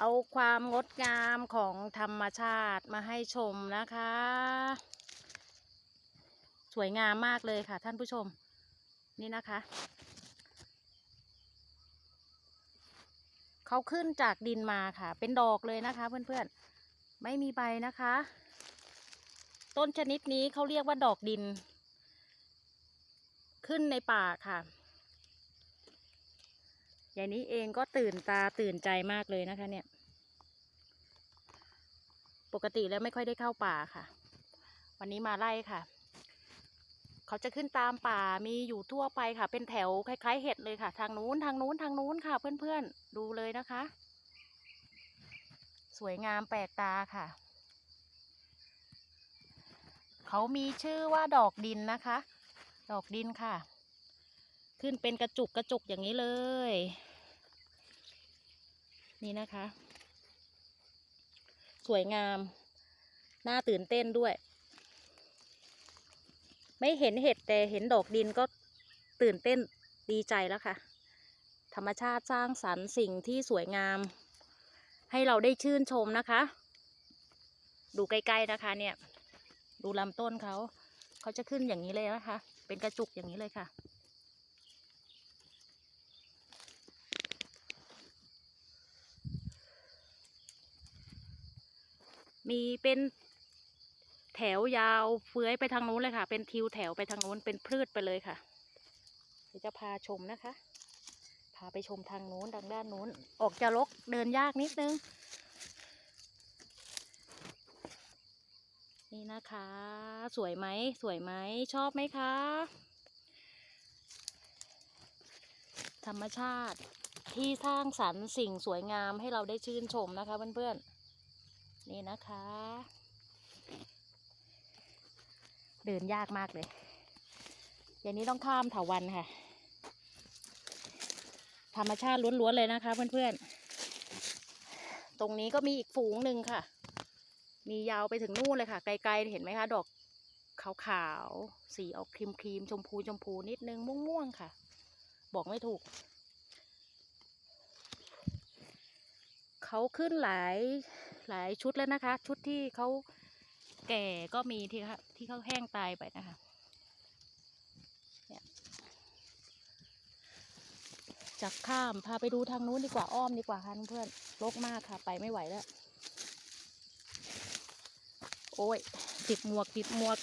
เอาความงดงามของธรรมชาติมาให้ชมนะคะ สวยงามมากเลยค่ะท่านผู้ชม นี่นะคะ เขาขึ้นจากดินมาค่ะ เป็นดอกเลยนะคะ เพื่อนๆ ไม่มีใบนะคะ ต้นชนิดนี้เขาเรียกว่าดอกดิน ขึ้นในป่าค่ะ ย่างนี้เองก็ตื่นตาตื่นใจมากเลยนะคะเนี่ย ปกติแล้วไม่ค่อยได้เข้าป่าค่ะ วันนี้มาไล่ค่ะ เขาจะขึ้นตามป่ามีอยู่ทั่วไปค่ะ เป็นแถวคล้ายๆ เห็ดเลยค่ะ ทางนู้นทางนู้นทางนู้นค่ะ เพื่อนๆดูเลยนะคะ สวยงามแปลกตาค่ะ เขามีชื่อว่าดอกดินนะคะ ดอกดินค่ะ ขึ้นเป็นกระจุกกระจุกอย่างนี้เลย นี่นะคะ สวยงาม น่าตื่นเต้นด้วย ไม่เห็นเห็ดแต่เห็นดอกดินก็ตื่นเต้นดีใจแล้วค่ะ ธรรมชาติสร้างสรรค์สิ่งที่สวยงาม ให้เราได้ชื่นชมนะคะ ดูใกล้ๆนะคะเนี่ย ดูลำต้นเขา เขาจะขึ้นอย่างนี้เลยนะคะ เป็นกระจุกอย่างนี้เลยค่ะ มีเป็นแถวยาวเฟื้อยไปทางนู้นเลยค่ะ เป็นทิวแถวไปทางนู้นเป็นพืชไปเลยค่ะเดี๋ยวจะพาชมนะคะ พาไปชมทางนู้นทางด้านนู้น ออกจะรกเดินยากนิดนึง นี่นะคะ สวยไหมสวยไหมชอบไหมคะ ธรรมชาติที่สร้างสรรค์สิ่งสวยงามให้เราได้ชื่นชมนะคะเพื่อนๆ นี่นะคะ เดินยากมากเลย อย่างนี้ต้องข้ามเถาวันค่ะ ธรรมชาติล้วนๆเลยนะคะเพื่อนๆ ตรงนี้ก็มีอีกฝูงหนึ่งค่ะ มียาวไปถึงนู่นเลยค่ะ ไกลๆเห็นไหมคะดอกขาวๆ สีออกครีมๆชมพูชมพูนิดนึงม่วงๆค่ะ บอกไม่ถูก เขาขึ้นหลาย หลายชุดแล้วนะคะ ชุดที่เขาแก่ก็มีที่เขาที่เขาแห้งตายไปนะคะจากข้ามพาไปดูทางนู้นดีกว่าอ้อมดีกว่าค่ะเพื่อนรกมากค่ะ ไปไม่ไหวแล้ว โอ้ยติดหมวกติดหมวก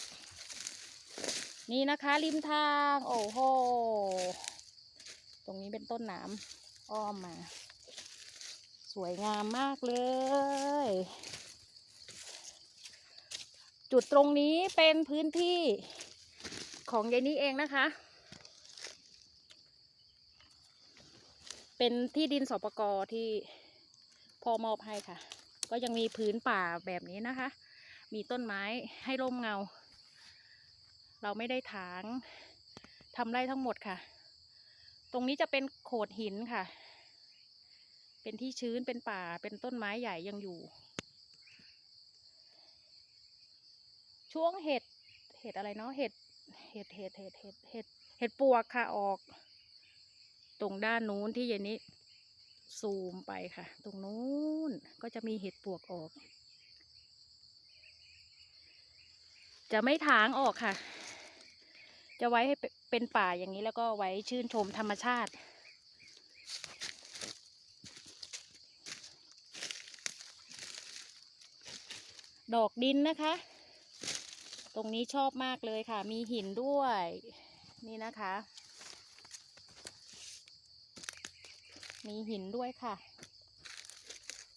นี่นะคะริมทาง โอ้โห ตรงนี้เป็นต้นหนามอ้อมมา สวยงามมากเลย จุดตรงนี้เป็นพื้นที่ของยายนี้เองนะคะ เป็นที่ดินสปกที่พ่อมอบให้ค่ะ ก็ยังมีพื้นป่าแบบนี้นะคะ มีต้นไม้ให้ร่มเงา เราไม่ได้ถางทำไร่ทั้งหมดค่ะ ตรงนี้จะเป็นโขดหินค่ะ เป็นที่ชื้นเป็นป่าเป็นต้นไม้ใหญ่ยังอยู่ ช่วงเห็ดเห็ดอะไรเนาะเห็ดเห็ดเห็ดเห็ดเห็ดเห็ดเห็ดปวกค่ะออก ตรงด้านนู้นที่เยนนี้ซูมไปค่ะ ตรงนู้นก็จะมีเห็ดปวกออก จะไม่ถางออกค่ะ จะไว้ให้เป็นป่าอย่างนี้แล้วก็ไว้ชื่นชมธรรมชาติ ดอกดินนะคะ ตรงนี้ชอบมากเลยค่ะ มีหินด้วย นี่นะคะ มีหินด้วยค่ะ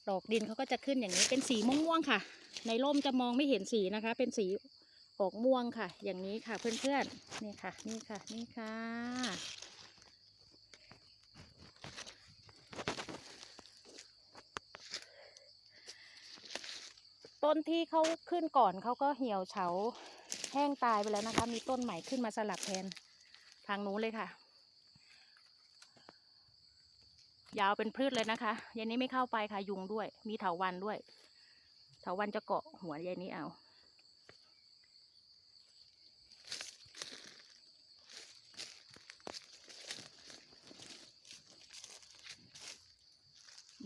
ดอกดินเขาก็จะขึ้นอย่างนี้เป็นสีม่วงๆค่ะ ในร่มจะมองไม่เห็นสีนะคะ เป็นสีออกม่วงค่ะ อย่างนี้ค่ะเพื่อนๆ นี่ค่ะ นี่ค่ะ นี่ค่ะ ต้นที่เขาขึ้นก่อนเขาก็เหี่ยวเฉาแห้งตายไปแล้วนะคะ มีต้นใหม่ขึ้นมาสลับแทนทางนู้นเลยค่ะ ยาวเป็นพืชเลยนะคะยายนี้ไม่เข้าไปค่ะยุงด้วย มีเถาวันด้วย เถาวันจะเกาะหัวยายนี้เอา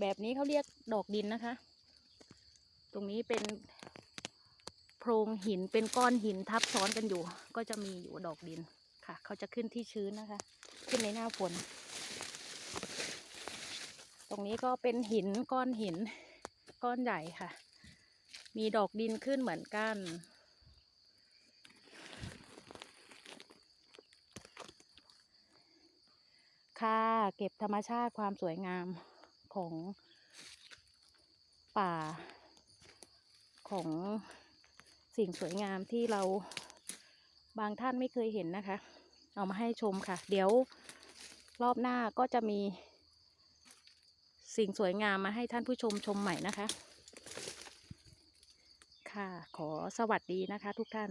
แบบนี้เขาเรียกดอกดินนะคะ ตรงนี้เป็นโพรงหินเป็นก้อนหินทับซ้อนกันอยู่ ก็จะมีอยู่ดอกดินค่ะ เขาจะขึ้นที่ชื้นนะคะ ขึ้นในหน้าฝน ตรงนี้ก็เป็นหินก้อนหินก้อนใหญ่ค่ะ มีดอกดินขึ้นเหมือนกัน ค่ะเก็บธรรมชาติความสวยงามของป่า ของสิ่งสวยงามที่เราบางท่านไม่เคยเห็นนะคะ เอามาให้ชมค่ะ เดี๋ยวรอบหน้าก็จะมี สิ่งสวยงามมาให้ท่านผู้ชมชมใหม่นะคะ ค่ะขอสวัสดีนะคะทุกท่าน